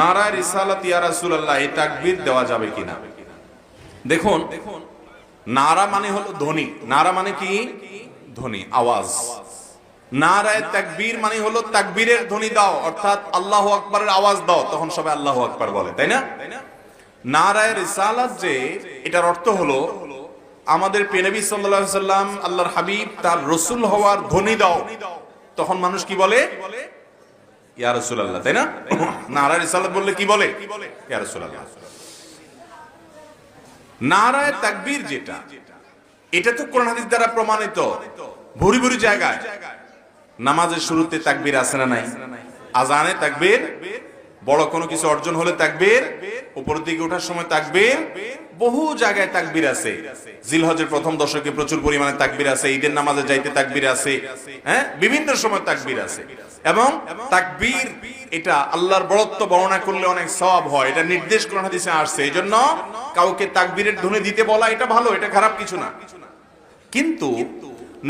নারায় রিসালাত ইয়া রাসূলুল্লাহ, এই তাকবীর দেওয়া যাবে কিনা? দেখুন, নারা মানে হলো ধ্বনি। নারা মানে কি? ধ্বনি, আওয়াজ। নারায় মানে তাকবীরের ধ্বনি দাও, অর্থাৎ আকবারের আওয়াজ দাও, তখন সবাই বলে, তাই না? নারায় যে, এটার অর্থ হলো, আমাদের আল্লাহর হাবিব, তার রসুল হওয়ার ধ্বনি দাও। তখন মানুষ কি বলে? ইয়া তাই না? নারায় রিসালাত বললে কি বলে? ইয়া নারায় তাকবীর যেটা, এটা তো কোরআন হাদিস দ্বারা প্রমাণিত। ভুরি ভুরি জায়গায়। নামাজের শুরুতে তাকবীর আছে না নাই? আজানে তাকবীর, বড় কোনো কিছু অর্জন হলে তাকবীর, উপরের দিকে ওঠার সময় তাকবীর, বহু জায়গায় তাকবীর আছে। জিলহজের প্রথম দশকে প্রচুর পরিমাণে তাকবীর আছে, ঈদের নামাজে যাইতে তাকবীর আছে হ্যাঁ? বিভিন্ন সময় তাকবীর আছে। এবং তাকবীর, এটা আল্লাহর বড়ত্ব বর্ণনা করলে অনেক সওয়াব হয়। এটা নির্দেশ কোরআন হাদিসে আসছে। এই জন্য কাউকে তাকবীরের ধ্বনি দিতে বলা এটা ভালো, এটা খারাপ কিছু না। কিন্তু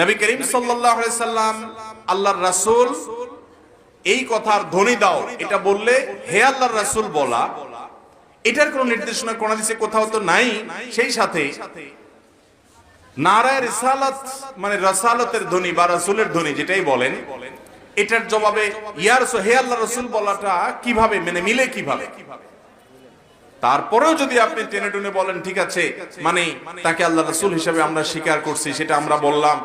নবী করিম সাল্লাল্লাহু আলাইহি সাল্লাম আল্লাহর রাসূল, এই কথার ধ্বনি দাও, এটা বললে হে আল্লাহর রাসূল বলা, এটার কোনো নির্দেশনা কোন হাদিসে কোথাও তো নাই। সেই সাথে নারায় রিসালাত মানে রাসালাতের ধ্বনি বা রাসূলের ধ্বনি যেটাই বলেন এটার জবাবে হে আল্লাহ রসুল বলাটা কীভাবে, মেনে মিলে কীভাবে? তারপরেও যদি আপনি টেনে টুনে বলেন, ঠিক আছে মানে তাকে আল্লাহ রসুল হিসেবে আমরা স্বীকার করছি, সেটা আমরা বললাম।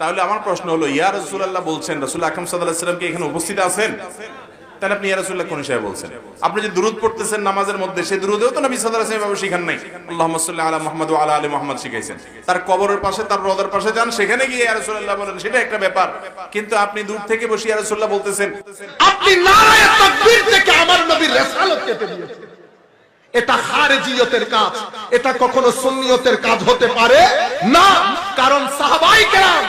তাহলে আমার প্রশ্ন হলো ইয়া রসুল আল্লাহ বলছেন, রসুল আকরম সাল্লাহ সাল্লাম কি এখানে উপস্থিত আছেন? তাহলে আপনি ইয়া রসুল্লাহ কোন হিসাবে বলছেন? আপনি যে দুরুদ পড়তেছেন নামাজের মধ্যে, সেই দুরুদেও তো নবী সাল্লাহ সাল্লাম এভাবে শিখান নাই। আল্লাহ সাল্লাহ আলা মোহাম্মদ আলা আলী মোহাম্মদ শিখাইছেন। তার কবরের পাশে, তার রোদের পাশে যান, সেখানে গিয়ে ইয়া রসুল্লাহ বলেন, সেটা একটা ব্যাপার। কিন্তু আপনি দূর থেকে বসে ইয়া রসুল্লাহ বলতেছেন, আপনি নারায়ে তাকবীর থেকে আমার নবীর রেসালত কেটে দিয়েছেন। এটা খারেজিয়তের কাজ, এটা কখনো সুন্নিয়তের কাজ হতে পারে না। কারণ সাহাবাই কেরাম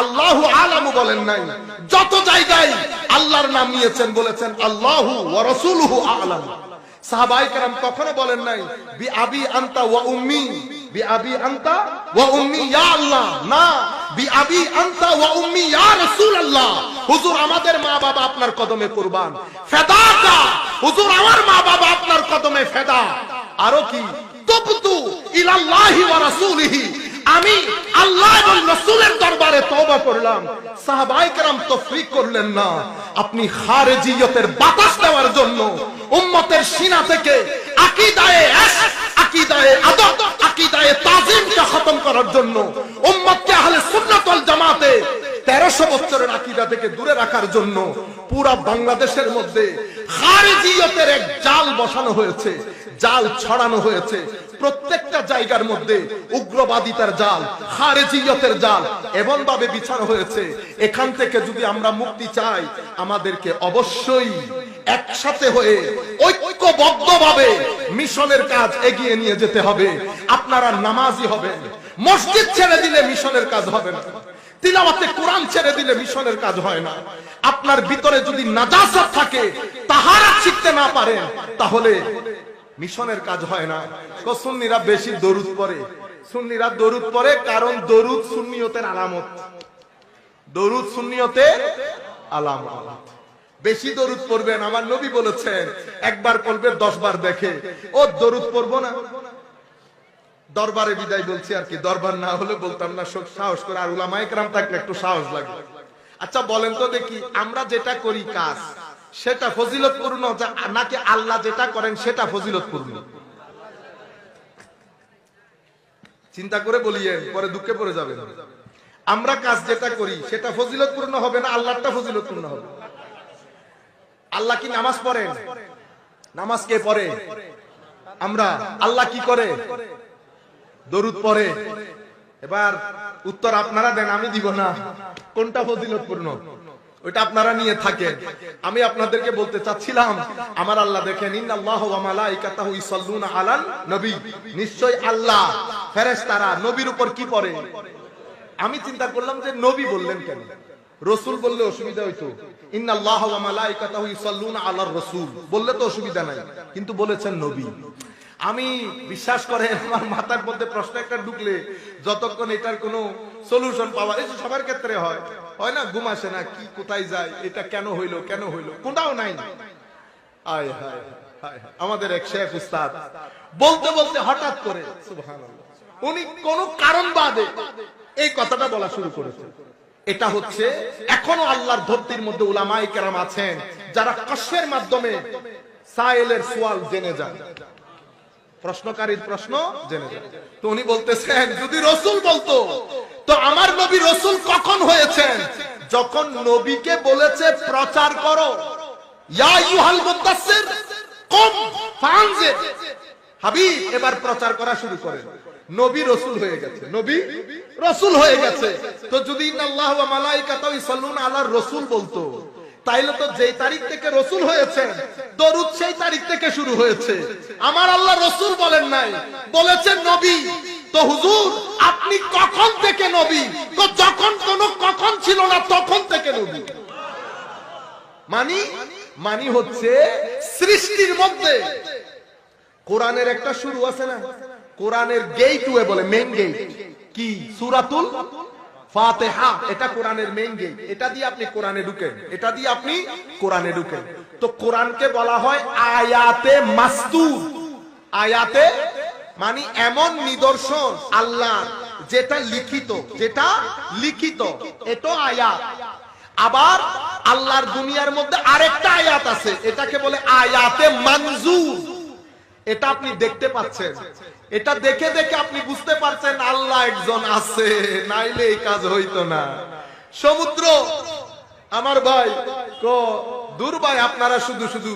আল্লাহু আলামু বলেন নাই। যত জায়গায় আল্লাহর নাম নিয়েছেন, বলেছেন আল্লাহু ওয়া আলাম। সাহাবাই কেরাম কখনো বলেন নাই, বি আবি আনতা ওয়া উম্মি, বি আবি আনতা ওয়া উম্মি, ইয়া আল্লাহ। না, বি আবি আনতা ওয়া উম্মি, ইয়া রাসূলুল্লাহ। হুজুর, আমাদের মা বাবা আপনার কদমে কুরবান। ফেদাকা, হুজুর, আমার মা বাবা আপনার কদমে ফেদা। আরও কি, তুবতু ইলাল্লাহি ওয়া রাসূলিহি। আমি আল্লাহ এবং রসুলের দরবারে তওবা করলাম। সাহাবাই কেরাম তফরিক করলেন না। আপনি খারেজিয়তের বাতাস দেওয়ার জন্য উম্মতের সিনা থেকে আকিদায়ে আকীদায়ে আদব, আকিদায়ে তাজিমকে খতম করার জন্য উম্মতকে আহলে সুন্নাত ওয়াল জামাতে তেরোশো বছরের আকিদা থেকে দূরে রাখার জন্য পুরা বাংলাদেশের মধ্যে খারিজিয়তের এক জাল বসানো হয়েছে, জাল ছড়ানো হয়েছে। প্রত্যেকটা জায়গার মধ্যে উগ্রবাদিতার জাল, খারেজিয়তের জাল এমন ভাবে বিছানো হয়েছে। এখান থেকে যদি আমরা মুক্তি চাই, আমাদেরকে অবশ্যই একসাথে হয়ে ঐক্যবদ্ধভাবে মিশনের কাজ এগিয়ে নিয়ে যেতে হবে। আপনারা নামাজি হবেন, মসজিদ ছেড়ে দিলে মিশনের কাজ হবে না। তিলাওয়াতে কোরআন ছেড়ে দিলে মিশনের কাজ হয় না। আপনার ভিতরে যদি নাজাসাত থাকে, তাহারা শিখতে না পারেন তাহলে মিশনের কাজ হয় না। সুন্নিরা বেশি দরুদ পড়ে। সুন্নিরা দরুদ পড়ে কারণ দরুদ সুন্নিয়তের আলামত। দরুদ সুন্নিয়তের আলামত। বেশি দরুদ পড়বেন, আমার নবী বলেছেন, একবার পড়বে দশ বার দেখে। ও, দরুদ পড়ব না। দরবারে বিদায় বলছি আর কি, দরবার না হলে বলতাম না সব সাহস করে। আর উলামায়ে কেরাম থাকলে একটু সাহস লাগে আচ্ছা বলেন তো দেখি, আমরা যেটা করি কাজ, সেটা ফজিলতপূর্ণ নাকি আল্লাহ যেটা করেন সেটা ফজিলতপূর্ণ? চিন্তা করে বলিয়েন, পরে দুঃখে পড়ে যাবেন। আমরা কাজ যেটা করি, সেটা ফজিলতপূর্ণ হবে না আল্লাহটা ফজিলতপূর্ণ হবে? আল্লাহ কি নামাজ পড়েন? নামাজ কে পড়ে? আমরা, আল্লাহ কি করে? দরুদ পড়ে। এবার উত্তর আপনারা দেন, আমি দিব না। কোনটা ফজিলতপূর্ণ? ওইটা আপনারা নিয়ে আমি আপনাদেরকে বলতে চাচ্ছিলাম, আমার আল্লাহ দেখেন নিশ্চয় আল্লাহ নবীর উপর কি পড়ে? আমি চিন্তা করলাম যে নবী বললেন কেন? রসুল বললে অসুবিধা হইতো। ইন্নাল্লাহ ওয়া মালাইকাতাহু আলার রাসূল। বললে তো অসুবিধা নাই, কিন্তু বলেছেন নবী। আমি বিশ্বাস করে আমার মাথার মধ্যে প্রশ্ন একটা ঢুকলে, যতক্ষণ এটার কোনো সলিউশন পাওয়া, এই সবার ক্ষেত্রে হয় হয় না, ঘুম আসে না, কি, কোথায় যায়, এটা কেন হইল কেন হইল কোনটাও নাই। আয়, হায় আমাদের এক শেখ উস্তাদ, বলতে বলতে হঠাৎ করে উনি কোন কারণ বাদে এই কথাটা বলা শুরু করেছে এটা হচ্ছে, এখনও আল্লাহর ধরতির মধ্যে উলামায়ে কেরাম আছেন, যারা কষ্টের মাধ্যমে সাইলের সোয়াল জেনে যান। প্রশ্নকারীর প্রশ্ন জেনে যান। তো উনি বলতেছেন, যদি রসুল বলতো, তো আমার নবী রসুল কখন হয়েছেন? যখন নবীকে বলেছে, প্রচার করো। এবার প্রচার করা শুরু করেন। নবী রসুল হয়ে গেছে। নবী রসুল হয়ে গেছে। তো যদি মালাইকাতাহু ইসাল্লুনা আলার রসুল বলতো তাইলে তো যেই তারিখ থেকে রসুল হয়েছে, দরুদ সেই তারিখ থেকে শুরু হয়েছে। আমার আল্লাহ রসুল বলেন নাই, বলেছেন নবী। তো হুজুর, আপনি কখন থেকে নবী? তো যখন কোন কখন ছিল না, তখন থেকে নবী। মানি? মানি হচ্ছে সৃষ্টির মধ্যে। কোরআনের একটা শুরু আছে না? কোরআনের গেট বলে মেইন গেট কি? সূরাতুল ফাতিহা, এটা কোরআনের মেইন গেট এটা দিয়ে আপনি কোরআনে ঢুকেন। এটা দিয়ে আপনি কোরআনে ঢুকেন। তো কোরআনকে বলা হয় আয়াতে মাসতুর আয়াতে মানে এমন নিদর্শন, আল্লাহ, যেটা লিখিত যেটা লিখিত। এটা আয়াত। আবার আল্লাহর দুনিয়ার মধ্যে আরেকটা আয়াত আছে। এটাকে বলে আয়াতে মঞ্জুর এটা আপনি দেখতে পাচ্ছেন। এটা দেখে দেখে আপনি বুঝতে পারছেন আল্লাহ একজন আছে, নাইলে এই কাজ হইতো না। সমুদ্র, আমার ভাই, ক, দূর ভাই, আপনারা শুধু শুধু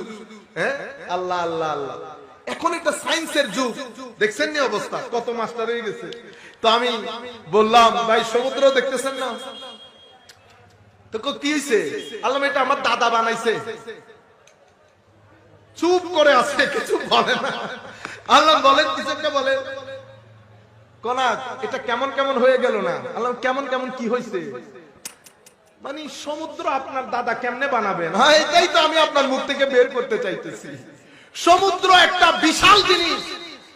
হ্যাঁ? আল্লাহ আল্লাহ আল্লাহ। এখন একটা সায়েন্সের যুগ। দেখছেন নি অবস্থা? কত মাস্টার হয়ে গেছে। তো আমি বললাম, ভাই, সমুদ্র দেখতেছেন না? তো কো, কি হয়েছে আল্লাহ, এটা আমার দাদা বানাইছে। চুপ করে আছে, কিছু বলে না। আল্লাহ বলেন, কিছু একটা বলে কোনা, এটা কেমন কেমন হয়ে গেল না? আল্লাহ, কেমন কেমন কি হয়েছে মানে সমুদ্র আপনার দাদা কেমনে বানাবেন? হ্যাঁ এটাই তো আমি আপনার মুখ থেকে বের করতে চাইতেছি। সমুদ্র একটা বিশাল জিনিস,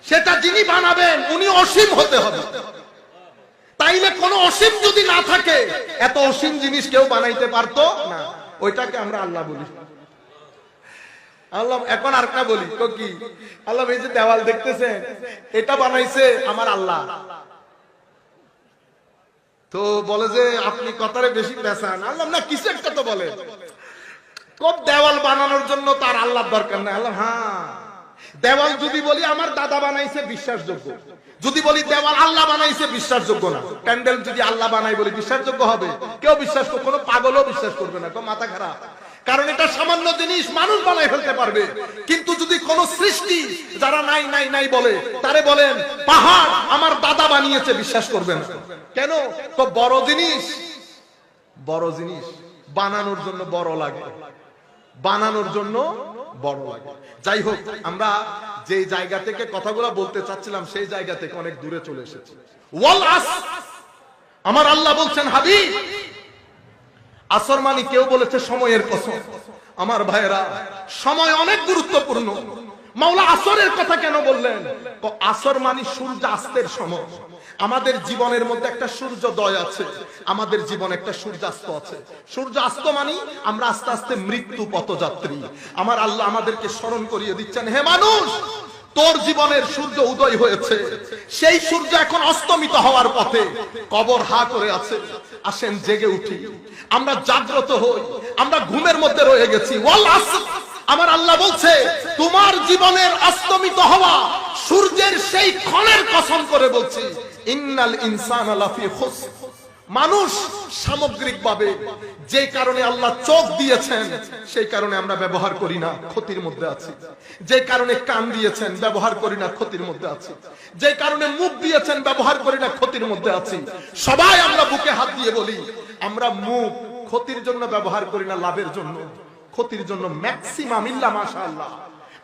সেটা যিনি বানাবেন, উনি অসীম হতে হবে। তাইলে কোন অসীম যদি না থাকে, এত অসীম জিনিস কেউ বানাইতে পারতো না। ওইটাকে আমরা আল্লাহ বলি। আল্লাহ, এখন আর একটা বলি, তো কি? আল্লাহ, এই যে দেওয়াল দেখতেছেন, এটা বানাইছে আমার আল্লাহ। তো বলে যে, আপনি কথারে বেশি পেশান আল্লাহ, না, কিছু একটা তো বলে। কোন দেওয়াল বানানোর জন্য তার আল্লাহর দরকার নাই। আল্লাহ হ্যাঁ। দেওয়াল যদি বলি, আমার দাদা বানাইছে বিশ্বাসযোগ্য। যদি বলি দেওয়াল আল্লাহ বানাইছে, বিশ্বাসযোগ্য না। প্যান্ডেল যদি আল্লাহ বানাই বলি, বিশ্বাসযোগ্য হবে। কেউ বিশ্বাস করবে কোনো পাগলও বিশ্বাস করবে না। কেউ মাথা খারাপ। কারণ এটা সামান্য জিনিস মানুষ বানাই ফেলতে পারবে। কিন্তু যদি কোন সৃষ্টি, যারা নাই নাই নাই বলে, তারে বলেন, পাহাড় আমার দাদা বানিয়েছে বিশ্বাস করবে না কেন? তো বড় জিনিস বড় জিনিস, বানানোর জন্য বড় লাগে। বানানোর জন্য বড় লাগে। যাই হোক, আমরা যে জায়গা থেকে কথাগুলো বলতে চাচ্ছিলাম, সেই জায়গা থেকে অনেক দূরে চলে এসেছি। ওয়াল আস! আমার আল্লাহ বলছেন, হাবিব আসর মানে কেউ বলেছে সময়ের কসম। আমার ভাইয়েরা, সময় অনেক গুরুত্বপূর্ণ। মাওলা আসরের কথা কেন বললেন? আসর মানে সূর্যাস্তের সময়। আমাদের জীবনের মধ্যে একটা সূর্যোদয় আছে। আমাদের জীবনে একটা সূর্যাস্ত আছে। সূর্যাস্ত মানে আমরা আস্তে আস্তে মৃত্যু পথযাত্রী। আমার আল্লাহ আমাদেরকে স্মরণ করিয়ে দিচ্ছেন, হে মানুষ, তোর জীবনের সূর্য উদয় হয়েছে। সেই সূর্য এখন অস্তমিত হওয়ার পথে কবর হা করে আছে। আসেন, জেগে উঠি আমরা জাগ্রত হই, আমরা ঘুমের মধ্যে রয়ে গেছি। আমার আল্লাহ বলছে, তোমার জীবনের অস্তমিত হওয়া সূর্যের সেই ক্ষণের কসম করে বলছি, ইন্নাল ইনসান আলাফি খুসর মানুষ সামগ্রিকভাবে যে কারণে আল্লাহ চোখ দিয়েছেন, সেই কারণে আমরা ব্যবহার করি না, ক্ষতির মধ্যে আছি। যে কারণে কান দিয়েছেন, ব্যবহার করি না, ক্ষতির মধ্যে আছি। যে কারণে মুখ দিয়েছেন, ব্যবহার করি না, ক্ষতির মধ্যে আছি। সবাই আমরা বুকে হাত দিয়ে বলি, আমরা মুখ ক্ষতির জন্য ব্যবহার করি না, লাভের জন্য। ক্ষতির জন্য ম্যাক্সিমাম ইল্লা মাশাআল্লাহ।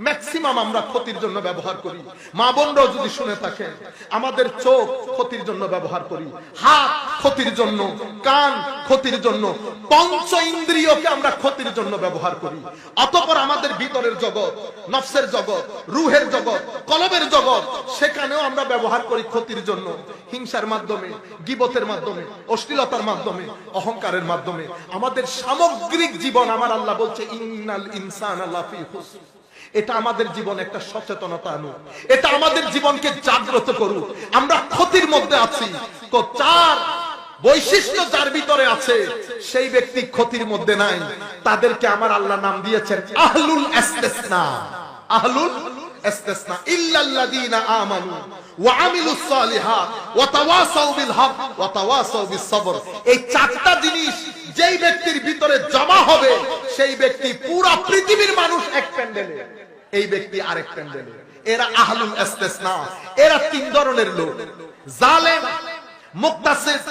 ম্যাক্সিমাম আমরা ক্ষতির জন্য ব্যবহার করি। মা বোনরাও যদি শুনে থাকেন আমাদের চোখ ক্ষতির জন্য ব্যবহার করি, হাত ক্ষতির জন্য, কান ক্ষতির জন্য, পঞ্চ ইন্দ্রিয়কে আমরা ক্ষতির জন্য ব্যবহার করি। অতপর আমাদের ভিতরের জগৎ, নফসের জগৎ, রুহের জগৎ, কলবের জগৎ, সেখানেও আমরা ব্যবহার করি ক্ষতির জন্য। হিংসার মাধ্যমে, গিবতের মাধ্যমে, অশ্লীলতার মাধ্যমে, অহংকারের মাধ্যমে। আমাদের সামগ্রিক জীবন, আমার আল্লাহ বলছে, ইন্নাল ইনসান হুসন এটা আমাদের জীবন একটা সচেতনতা আনুক এটা আমাদের জীবনকে জাগ্রত করুক। আমরা ক্ষতির মধ্যে আছি। তো চার বৈশিষ্ট্য যার ভিতরে আছে, সেই ব্যক্তি ক্ষতির মধ্যে নাই। তাদেরকে আমার আল্লাহ নাম দিয়েছেন আহলুল আহলুল এই চারটা জিনিস যেই ব্যক্তির ভিতরে জমা হবে, সেই ব্যক্তি পুরো পৃথিবীর মানুষ এক প্যান্ডেলে। এই ব্যক্তি আরেক প্যান্ডেলে। এরা আহলুল ইস্তিসনা। এরা তিন ধরনের লোক। জালেম মুক্তাসিদ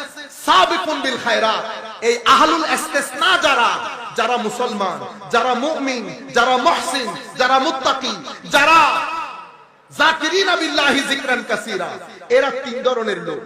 সাবিকুন বিল খায়রাত। এই আহলুল ইস্তিসনা যারা যারা মুসলমান যারা মুমিন যারা মহসিন যারা মুত্তাকি যারা জাকিরিনা এরা তিন ধরনের লোক।